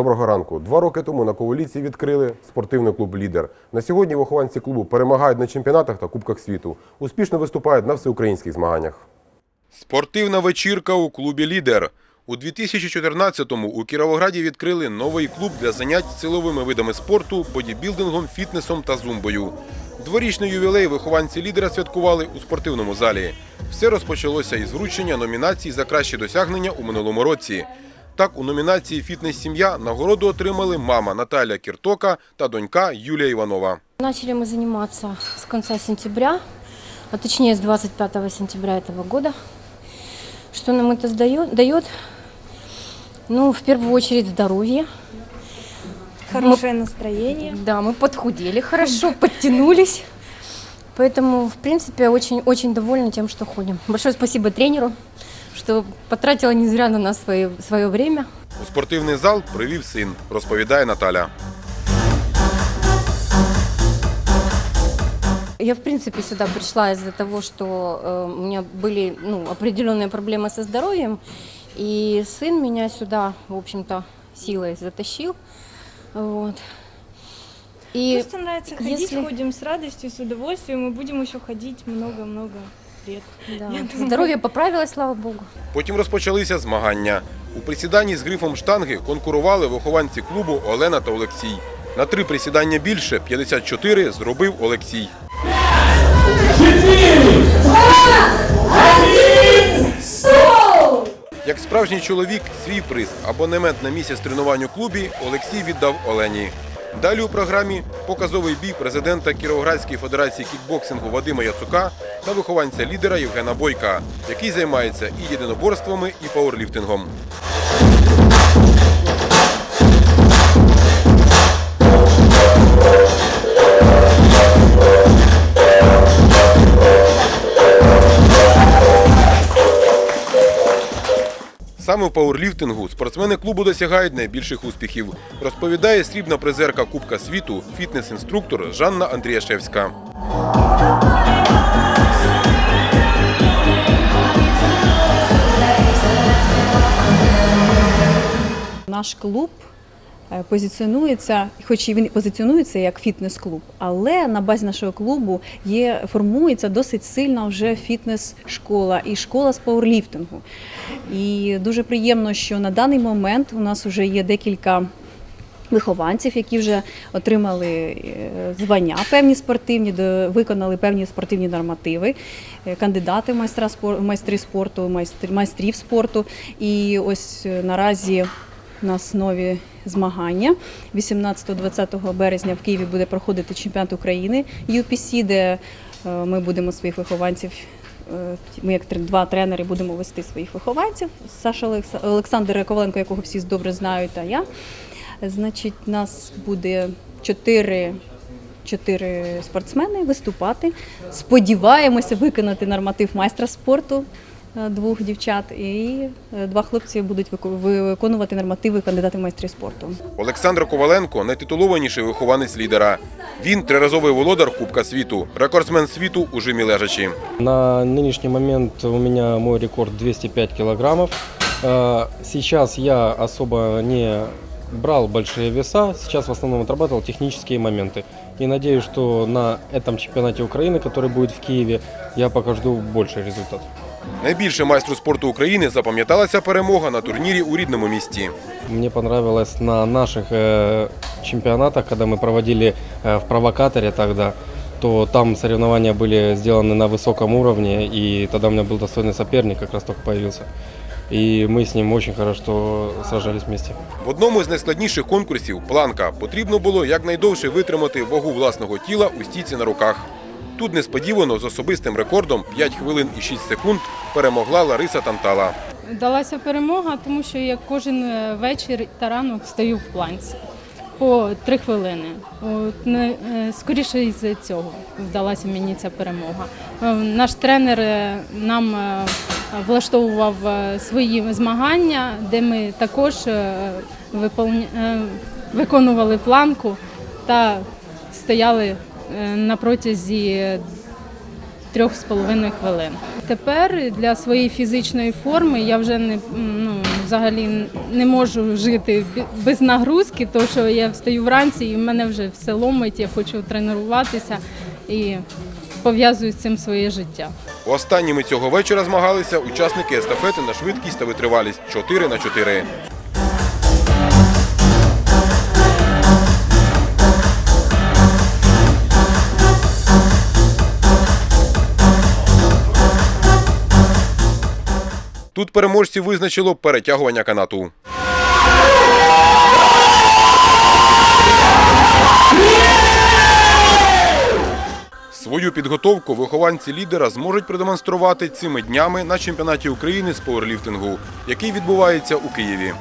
Доброго ранку. Два роки тому на Коваліці відкрили спортивний клуб Лідер. На сьогодні вихованці клубу перемагають на чемпіонатах та кубках світу. Успішно виступають на всеукраїнських змаганнях. Спортивна вечірка у клубі Лідер. У 2014-му у Кіровограді відкрили новий клуб для занять силовими видами спорту, бодібілдингом, фітнесом та зумбою. Дворічний ювілей вихованці лідера святкували у спортивному залі. Все розпочалося із вручення номінацій за кращі досягнення у минулому році. Так, у номінації Фітнес-сім'я нагороду отримали мама Наталя Кіртока та донька Юлія Іванова. Начали мы заниматься с конца сентября, а точнее с 25 сентября этого года. Что нам это сдает? дает? Ну, в первую очередь здоровье. Хорошее настроение. Да, мы подхудели хорошо, подтянулись. Поэтому, в принципе, очень-очень довольны тем, что ходим. Большое спасибо тренеру, что потратила не зря на нас свое, свое время. У спортивний зал привів син, розповідає Наталя. Я, в принципе, сюда пришла из-за того, что э, у меня были ну, определенные проблемы со здоровьем, и сын меня сюда, в общем-то, силой затащил. Вот. И Просто нравится ходить, если- ходим с радостью, с удовольствием, и будем еще ходить много-много лет. да, здоровье поправилось, слава богу. Потім розпочалися змагання. У присіданні з грифом штанги конкурували вихованці клубу Олена та Олексій. На три присідання більше 54 зробив Олексій. Як справжній чоловік, свій приз абонемент на місяць тренувань у клубі Олексій віддав Олені. Далі у програмі показовий бій президента Кіровоградської федерації кікбоксингу Вадима Яцука та вихованця лідера Євгена Бойка, який займається і єдиноборствами, і пауерліфтингом. Саме в пауерліфтингу спортсмени клубу досягають найбільших успіхів, розповідає срібна призерка Кубка світу, фітнес-інструктор Жанна Андріашевська. Наш клуб е, позиціонується, хоч і він позиціонується як фітнес-клуб, але на базі нашого клубу є формується досить сильна вже фітнес-школа і школа з пауерліфтингу. І дуже приємно, що на даний момент у нас вже є декілька. Вихованців, які вже отримали е, звання певні спортивні, виконали певні спортивні нормативи, е, кандидати в майстра майстри спорту, майстр- майстрів спорту. І ось наразі у нас нові змагання. 18-20 березня в Києві буде проходити чемпіонат України UPC, де е, ми будемо своїх вихованців. е, Ми, як два тренери, будемо вести своїх вихованців. Саша Олекс- Олександр Коваленко, якого всі добре знають, та я. Значить, нас буде чотири. Чотири спортсмени виступати. Сподіваємося виконати норматив майстра спорту двох дівчат, і е, два хлопці будуть вику- виконувати нормативи кандидати в майстри спорту. Олександр Коваленко найтитулованіший вихованець лідера. Він триразовий володар Кубка світу, рекордсмен світу у жимі лежачі. На нынешний момент у меня мой рекорд 205 килограммов. Э, Сейчас я особо не брал большие веса, сейчас в основном отрабатывал технические моменты. И надеюсь, что на этом чемпионате Украины, который будет в Киеве, я покажу больший результат. Найбільше майстру спорту України запам'яталася перемога на турнірі у рідному місті. Мне понравилось на наших э, чемпионатах, когда мы проводили э, в провокаторе тогда, то там соревнования были сделаны на высоком уровне, и тогда у меня был достойный соперник, как раз только появился. И мы с ним очень хорошо сражались вместе. В одному з найскладніших конкурсів планка потрібно було якнайдовше витримати вагу власного тіла у стійці на руках. Тут несподівано з особистим рекордом 5 хвилин і 6 секунд перемогла Лариса Тантала. Вдалася перемога, тому що я кожен е, вечір та ранок стою в планці по три хвилини. От, не, е, скоріше із цього вдалася мені ця перемога. Е, Наш тренер нам влаштовував свої змагання, де ми також виконували планку та стояли на протязі трьох з половиною хвилин. Тепер для своєї фізичної форми я вже не ну, взагалі не можу жити без нагрузки, тому що я встаю вранці і в мене вже все ломить, я хочу тренуватися і пов'язую з цим своє життя. Останніми цього вечора змагалися учасники естафети на швидкість та витривалість 4 на 4. Тут переможців визначило перетягування канату. Свою підготовку вихованці лідера зможуть продемонструвати цими днями на чемпіонаті України з пауерліфтингу, який відбувається у Києві.